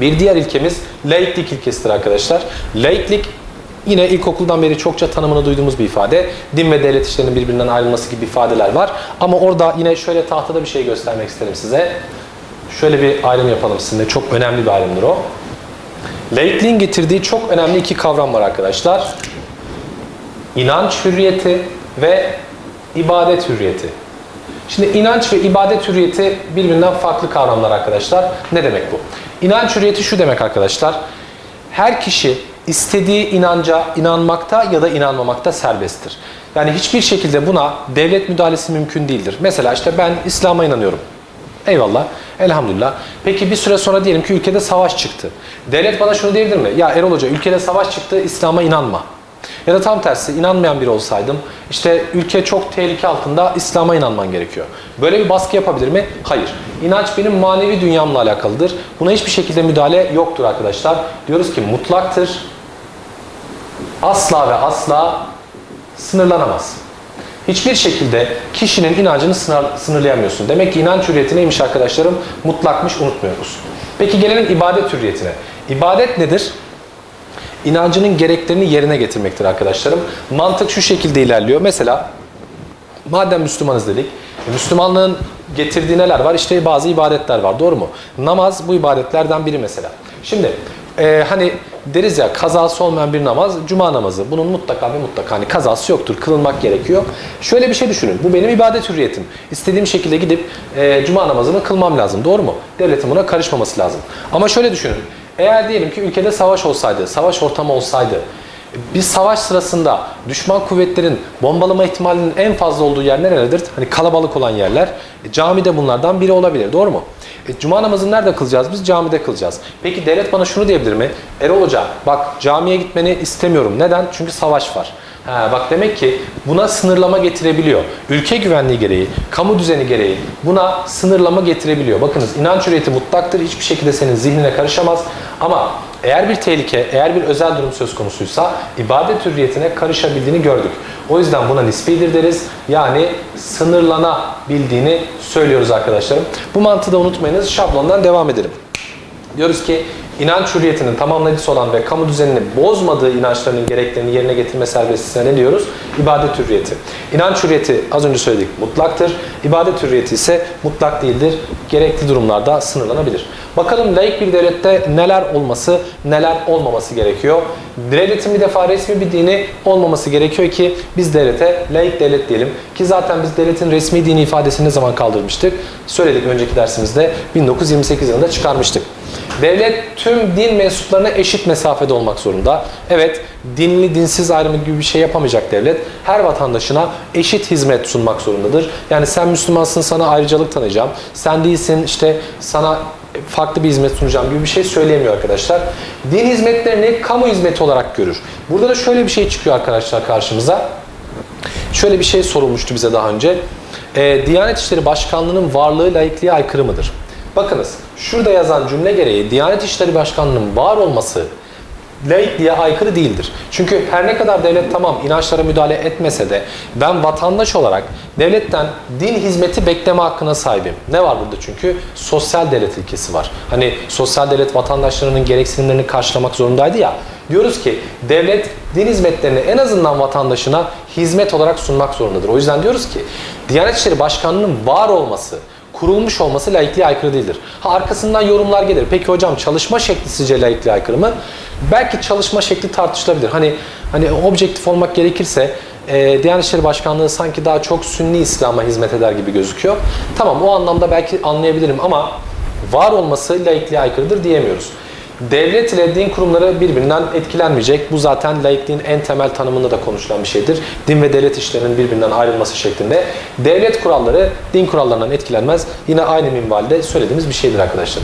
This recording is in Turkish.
Bir diğer ilkemiz laiklik ilkesidir arkadaşlar. Laiklik yine ilkokuldan beri çokça tanımını duyduğumuz bir ifade. Din ve devlet işlerinin birbirinden ayrılması gibi ifadeler var. Ama orada yine şöyle tahtada bir şey göstermek isterim size. Şöyle bir ayrım yapalım sizinle. Çok önemli bir ayrımdır o. Laikliğin getirdiği çok önemli iki kavram var arkadaşlar. İnanç hürriyeti ve ibadet hürriyeti. Şimdi inanç ve ibadet hürriyeti birbirinden farklı kavramlar arkadaşlar. Ne demek bu? İnanç hürriyeti şu demek arkadaşlar. Her kişi istediği inanca inanmakta ya da inanmamakta serbesttir. Yani hiçbir şekilde buna devlet müdahalesi mümkün değildir. Mesela işte ben İslam'a inanıyorum. Eyvallah. Elhamdülillah. Peki bir süre sonra diyelim ki ülkede savaş çıktı. Devlet bana şunu diyebilir mi? Ya Erol Hoca ülkede savaş çıktı İslam'a inanma. Ya da tam tersi inanmayan biri olsaydım işte ülke çok tehlike altında İslam'a inanman gerekiyor. Böyle bir baskı yapabilir mi? Hayır. İnanç benim manevi dünyamla alakalıdır. Buna hiçbir şekilde müdahale yoktur arkadaşlar. Diyoruz ki mutlaktır. Asla ve asla sınırlanamaz. Hiçbir şekilde kişinin inancını sınır, sınırlayamıyorsun. Demek ki inanç hürriyeti neymiş arkadaşlarım? Mutlakmış unutmuyoruz. Peki gelelim ibadet hürriyetine. İbadet nedir? İnancının gereklerini yerine getirmektir arkadaşlarım. Mantık şu şekilde ilerliyor. Mesela madem Müslümanız dedik. e, Müslümanlığın getirdiği neler var? İşte bazı ibadetler var. Doğru mu? Namaz bu ibadetlerden biri mesela. Şimdi e, hani deriz ya kazası olmayan bir namaz cuma namazı. Bunun mutlaka ve mutlaka hani kazası yoktur. Kılınmak gerekiyor. Şöyle bir şey düşünün. Bu benim ibadet hürriyetim. İstediğim şekilde gidip e, cuma namazımı kılmam lazım. Doğru mu? Devletin buna karışmaması lazım. Ama şöyle düşünün. Eğer diyelim ki ülkede savaş olsaydı, savaş ortamı olsaydı, bir savaş sırasında düşman kuvvetlerin bombalama ihtimalinin en fazla olduğu yer nerelerdir? Hani kalabalık olan yerler. E, cami de bunlardan biri olabilir. Doğru mu? E, Cuma namazını nerede kılacağız? Biz camide kılacağız. Peki devlet bana şunu diyebilir mi? Erol Hoca bak camiye gitmeni istemiyorum. Neden? Çünkü savaş var. Ha, bak demek ki buna sınırlama getirebiliyor. Ülke güvenliği gereği, kamu düzeni gereği buna sınırlama getirebiliyor. Bakınız inanç hürriyeti mutlaktır. Hiçbir şekilde senin zihnine karışamaz. Ama eğer bir tehlike, eğer bir özel durum söz konusuysa ibadet hürriyetine karışabildiğini gördük. O yüzden buna nispidir deriz. Yani sınırlanabildiğini söylüyoruz arkadaşlarım. Bu mantığı da unutmayınız. Şablondan devam edelim. Diyoruz ki inanç hürriyetinin tamamlayıcısı olan ve kamu düzenini bozmadığı inançlarının gereklerini yerine getirme serbestliğine ne diyoruz? İbadet hürriyeti. İnanç hürriyeti az önce söyledik mutlaktır. İbadet hürriyeti ise mutlak değildir. Gerekli durumlarda sınırlanabilir. Bakalım laik bir devlette neler olması, neler olmaması gerekiyor. Devletin bir defa resmi bir dini olmaması gerekiyor ki biz devlete laik devlet diyelim. Ki zaten biz devletin resmi dini ifadesini ne zaman kaldırmıştık? Söyledik önceki dersimizde 1928 yılında çıkarmıştık. Devlet tüm din mensuplarına eşit mesafede olmak zorunda. Evet, dinli dinsiz ayrımı gibi bir şey yapamayacak devlet. Her vatandaşına eşit hizmet sunmak zorundadır. Yani sen Müslümansın sana ayrıcalık tanıyacağım. Sen değilsin işte sana farklı bir hizmet sunacağım gibi bir şey söyleyemiyor arkadaşlar. Din hizmetlerini kamu hizmeti olarak görür. Burada da şöyle bir şey çıkıyor arkadaşlar karşımıza. Şöyle bir şey sorulmuştu bize daha önce. Ee, Diyanet İşleri Başkanlığı'nın varlığı laikliğe aykırı mıdır? Bakınız şurada yazan cümle gereği Diyanet İşleri Başkanlığı'nın var olması laikliğe aykırı değildir. Çünkü her ne kadar devlet tamam inançlara müdahale etmese de ben vatandaş olarak devletten din hizmeti bekleme hakkına sahibim. Ne var burada çünkü? Sosyal devlet ilkesi var. Hani sosyal devlet vatandaşlarının gereksinimlerini karşılamak zorundaydı ya. Diyoruz ki devlet din hizmetlerini en azından vatandaşına hizmet olarak sunmak zorundadır. O yüzden diyoruz ki Diyanet İşleri Başkanlığı'nın var olması, kurulmuş olması laikliğe aykırı değildir. Ha arkasından yorumlar gelir. Peki hocam çalışma şekli sizce laikliğe aykırı mı? Belki çalışma şekli tartışılabilir. Hani hani objektif olmak gerekirse e, Diyanet İşleri Başkanlığı sanki daha çok Sünni İslam'a hizmet eder gibi gözüküyor. Tamam o anlamda belki anlayabilirim ama var olması laikliğe aykırıdır diyemiyoruz. Devlet ile din kurumları birbirinden etkilenmeyecek. Bu zaten laikliğin en temel tanımında da konuşulan bir şeydir. Din ve devlet işlerinin birbirinden ayrılması şeklinde. Devlet kuralları din kurallarından etkilenmez. Yine aynı minvalde söylediğimiz bir şeydir arkadaşlar.